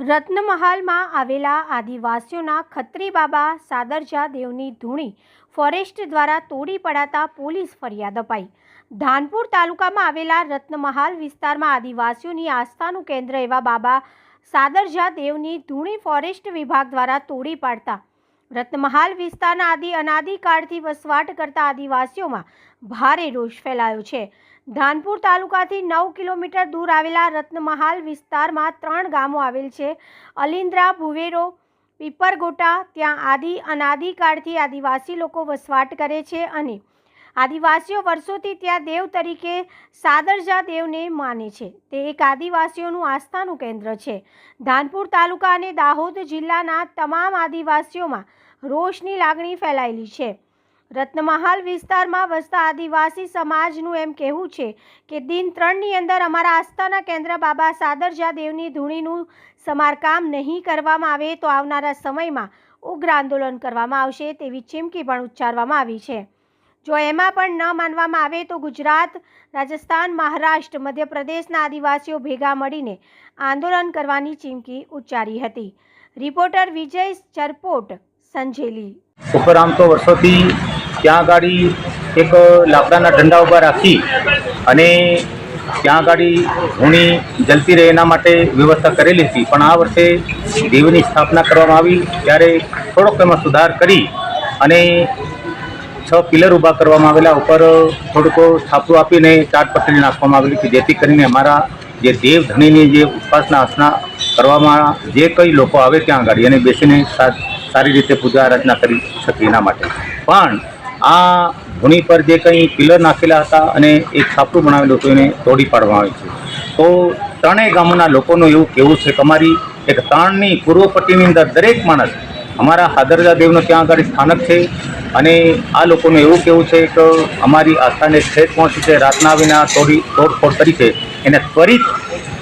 રત્નમહાલમાં આવેલા આદિવાસીઓના ખત્રી બાબા સાદરજા દેવની ધૂણી ફોરેસ્ટ દ્વારા તોડી પડાતા પોલીસ ફરિયાદ અપાઈ. ધાનપુર તાલુકામાં આવેલા રત્નમહાલ વિસ્તારમાં આદિવાસીઓની આસ્થાનું કેન્દ્ર એવા બાબા સાદરજા દેવની ધૂણી ફોરેસ્ટ વિભાગ દ્વારા તોડી પાડતા. રત્નમહાલ વિસ્તારના આદિ અનાદિકાળથી વસવાટ કરતા આદિવાસીઓમાં ભારે રોષ ફેલાયો છે. ધાનપુર તાલુકાથી નવ કિલોમીટર દૂર આવેલા રત્નમહાલ વિસ્તારમાં ત્રણ ગામો આવેલ છે. અલિન્દ્રા ભુવેરો, પીપરગોટા, ત્યાં આદિ અનાદિકાળથી આદિવાસી લોકો વસવાટ કરે છે અને આદિવાસીઓ વર્ષોથી ત્યાં દેવ તરીકે સાદરજા દેવને માને છે. તે એક આદિવાસીઓનું આસ્થાનું કેન્દ્ર છે. ધાનપુર તાલુકા અને દાહોદ જિલ્લાના તમામ આદિવાસીઓમાં રોષની લાગણી ફેલાયેલી છે. રત્નમહાલ વિસ્તારમાં વસતા આદિવાસી સમાજનું એમ કહેવું છે કે દિન ત્રણની અંદર અમારા આસ્થાના કેન્દ્ર બાબા સાદરજા દેવની ધૂણીનું સમારકામ નહીં કરવામાં આવે તો આવનારા સમયમાં ઉગ્ર આંદોલન કરવામાં આવશે તેવી ચીમકી પણ ઉચ્ચારવામાં આવી છે. જો એમાં પણ ન માનવામાં આવે તો ગુજરાત, રાજસ્થાન, મહારાષ્ટ્ર, મધ્યપ્રદેશના આદિવાસીઓ ભેગા મળીને આંદોલન કરવાની ચીમકી ઉચ્ચારી હતી. રિપોર્ટર વિજય ચરપોટ, સંજેલી. ઉપર તો વર્ષોથી ત્યાં ગાડી એક લાકડાના ઠંડા ઊભા રાખી અને ત્યાં ગાડી ધૂણી જલતી રહે એના માટે વ્યવસ્થા કરેલી હતી. પણ આ વર્ષે દેવની સ્થાપના કરવામાં આવી. ત્યારે થોડોક એમાં સુધાર કરી અને છ પિલર ઊભા કરવામાં આવેલા ઉપર થોડુંક છાપું આપીને ચાટ પટ્ટી નાખવામાં આવેલી કે જેથી કરીને અમારા જે દેવ ધણીની જે ઉપાસના આસના કરવામાં જે કંઈ લોકો આવે ત્યાં આગળ અને બેસીને સારી રીતે પૂજા આરાધના કરી શકે એના માટે. પણ આ ભૂમિ પર જે કંઈ પિલર નાખેલા હતા અને એક છાપરું બનાવેલું હતું એને તોડી પાડવામાં આવે છે. તો ત્રણેય ગામોના લોકોનું એવું કહેવું છે કે અમારી એક ત્રણની પૂર્વ અંદર દરેક માણસ અમારા હાદરજા દેવનો ત્યાં આગળ સ્થાનક છે અને આ લોકોનું એવું કહેવું છે કે અમારી આસ્થાને ઠેસ પહોંચી છે, રાતના આવીને આ તોડી, તોડફોડ કરી છે. એને ત્વરિત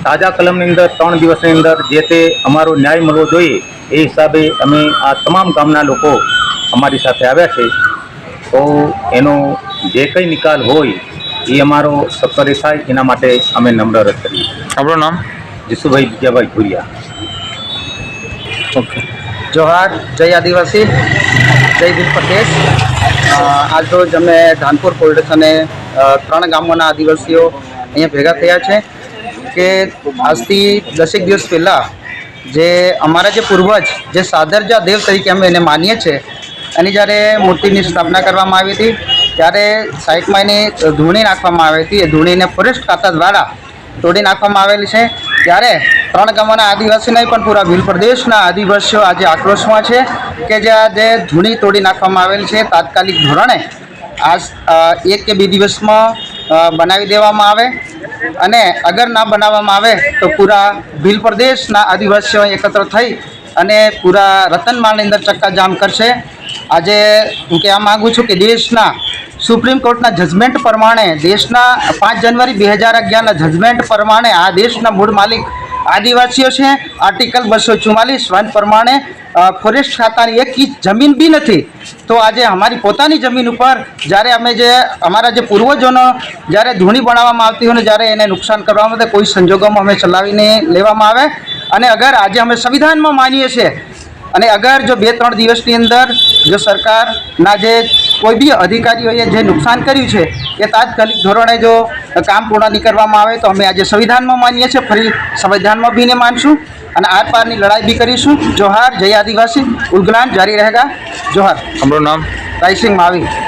તાજા કલમની અંદર ત્રણ દિવસની અંદર જે તે અમારો ન્યાય મળવો જોઈએ એ હિસાબે અમે આ તમામ ગામના લોકો અમારી સાથે આવ્યા છે. તો એનો જે કંઈ નિકાલ હોય એ અમારો સત્વરે થાય એના માટે અમે નમ્ર રદ કરીએ આપણું નામ? જીસુભાઈ વિજયભાઈ ભુરિયા. ઓકે. જોહાર જય આદિવાસી જય પ્રદેશ. અ, આજરોજ અમે ધાનપુર પોલીસ અને ત્રણ ગામોના આદિવાસીઓ અહીંયા ભેગા થયા છે કે આજથી દસેક દિવસ પહેલાં જે અમારા જે પૂર્વજ જે સાદરજા દેવ તરીકે અમે એને માનીએ છીએ એની જ્યારે મૂર્તિની સ્થાપના કરવામાં આવી હતી, ત્યારે સાઈડમાં એની ધૂણી નાખવામાં આવી હતી. એ ધૂણીને ફોરેસ્ટ ખાતા દ્વારા તોડી નાખવામાં આવેલી છે. ત્યારે ત્રણ ગામોના આદિવાસી નહીં પણ પૂરા ભીલ પ્રદેશના આદિવાસીઓ આજે આક્રોશમાં છે કે જે આજે ધૂણી તોડી નાખવામાં આવેલ છે. તાત્કાલિક ધોરણે આજ એક કે બે દિવસમાં બનાવી દેવામાં આવે અને અગર ના બનાવવામાં આવે તો પૂરા ભીલ પ્રદેશના આદિવાસીઓ એકત્ર થઈ અને પૂરા રતનમાળની અંદર ચક્કાજામ કરશે. આજે હું કહેવા માગું છું કે દેશના સુપ્રીમ કોર્ટના જજમેન્ટ પ્રમાણે, દેશના પાંચ જાન્યુઆરી બે હજાર અગિયારના જજમેન્ટ પ્રમાણે આ દેશના મૂળ માલિક આદિવાસીઓ છે. આર્ટિકલ બસો ચુમ્માલીસ વન પ્રમાણે ફોરેસ્ટ ખાતાની એક ઇંચ જમીન બી નથી. તો આજે અમારી પોતાની જમીન ઉપર જ્યારે અમે જે, અમારા જે પૂર્વજોનો જ્યારે ધૂણી બનાવવામાં આવતી હોય ને જ્યારે એને નુકસાન કરવામાં આવે કોઈ સંજોગોમાં અમે ચલાવીને લેવામાં આવે. અને અગર આજે અમે સંવિધાનમાં માનીએ છીએ અને અગર જો બે ત્રણ દિવસની અંદર જો સરકારના જે કોઈ બી અધિકારીઓએ જે નુકસાન કર્યું છે એ તાત્કાલિક ધોરણે જો કામ પૂર્ણ નહીં કરવામાં આવે તો અમે આજે સંવિધાનમાં માનીએ છીએ ફરી સંવિધાનમાં બીને માનશું અને આર પારની લડાઈ બી કરીશું. જોહાર જય આદિવાસી ઉલગલાન જારી રહેગા. જોહાર. અમારું નામ? રાયસિંગ માવી.